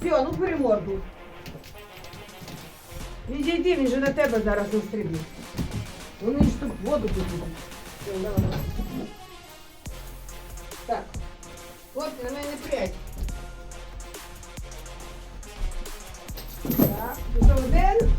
Все, ну бери морду. Відійди, він же на тебе зараз настрибне. Вони ж тут воду тут будуть. Все, давай. Так. От на мене прядь. Так, пішов один.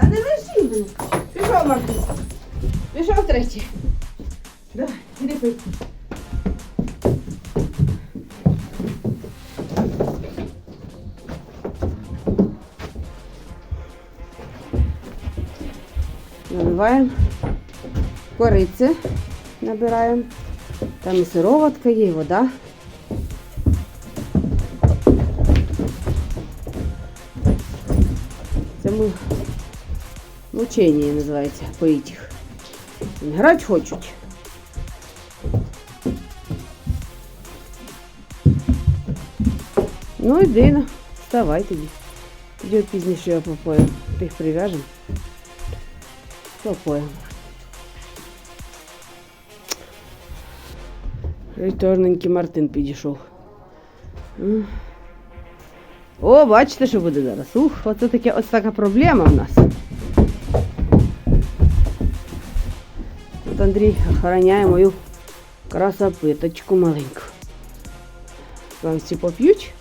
Та не лежи. Пішов, Маркус. Пішов третій. Давай, іди пий. Наливаємо кориці, набираємо. Там і сироватка є, і вода. Це му... мучення називається, поїть їх. Грати хочуть. Ну і Дина, вставай тоді. Тоді от пізніше його попоємо. Тих прив'яжемо. Попоємо. І чорненький Мартин підійшов. М. О, бачите, що буде зараз. Ух, оце таке, ось така проблема в нас. Андрій охороняє мою красопиточку маленьку. Вам всі поп'ють.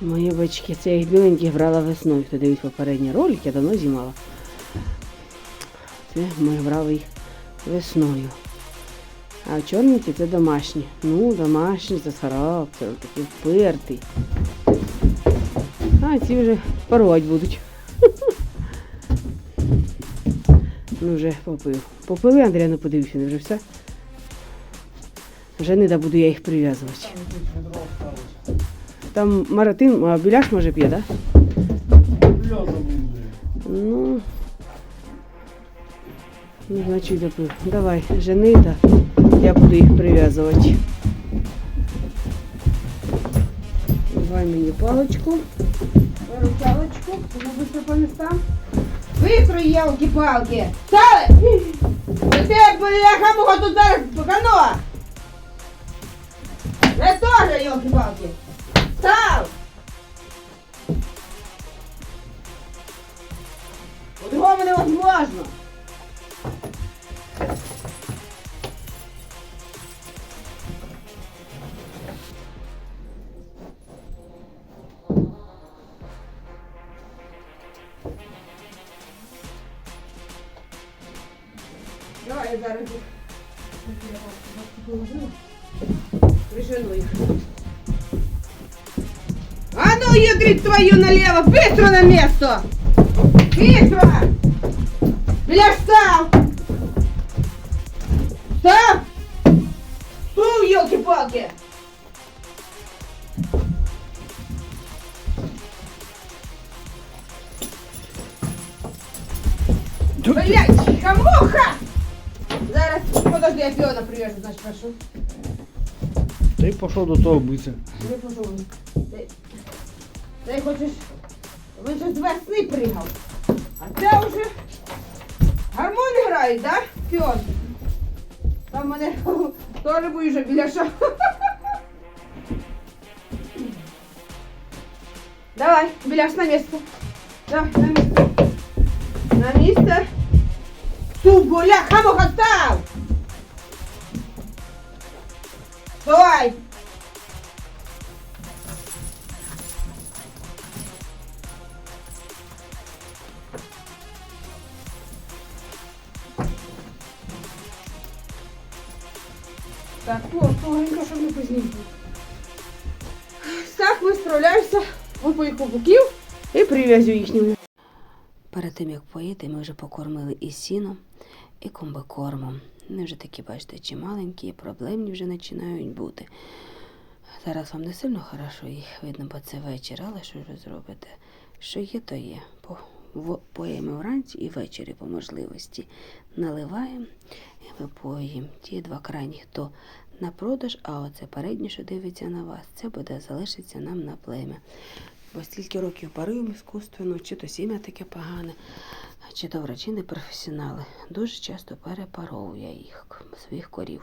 Мої бачки, це їх біленьких брала весною. Хто дивить попередні ролики, я давно знімала. Це ми брали їх весною. А чорненькі це домашні. Ну, домашні, це з характером, такий впертий. А ці вже порвати будуть. Ну, вже попив. Попили, Андрій, не подивився, не вже все. Вже не да буду я їх прив'язувати. Там маратин, а біляш може п'є, так? Да? Ну, ну, значить допив. Давай, жени, да. Я буду їх прив'язувати. Давай мені паличку. Беру паличку, вона быстро по местам. Быстро, елки-палки! Стали! Оце бляха муха тут зараз погано! Я тоже, елки-палки! Став! По-другому невозможно! Зараз їх. Прижену їх. А ну, ядрить твою налево! Быстро на место! Быстро! Бля, встал! Встал! Стул, елки-палки! Блять, хамуха! Зараз, подожди, я піона прив'яжу, значить, прошу. Ти пішов до того биться. Не пішов. Ти, ти хочеш, він же з весни пригав. А це вже гармони грають, да? Піон. Там мене теж будеш вже біля ша. Давай, біляш на місце. Давай, на місце. На місце. Тубуля, хамуха, став! Давай! Так, о, тугенько, щоб не познімати. Так, ми справляємося по поїху боків і прив'язю їхню. Перед тим як поїти, ми вже покормили і сіном, і комбикормом. Вони вже такі, бачите, чи маленькі, і проблемні вже починають бути. Зараз вам не сильно хорошо їх видно, бо це вечір, але що ж ви зробите? Що є, то є. Поїмо вранці і ввечері по можливості. Наливаємо і випоїмо. Ті два крайні, хто на продаж, а оце переднє, що дивиться на вас, це буде залишиться нам на плем'я. Бо стільки років паруємо іскусственно, чи то сім'я таке погане, чи то врачі не професіонали. Дуже часто перепаровує їх, своїх корів.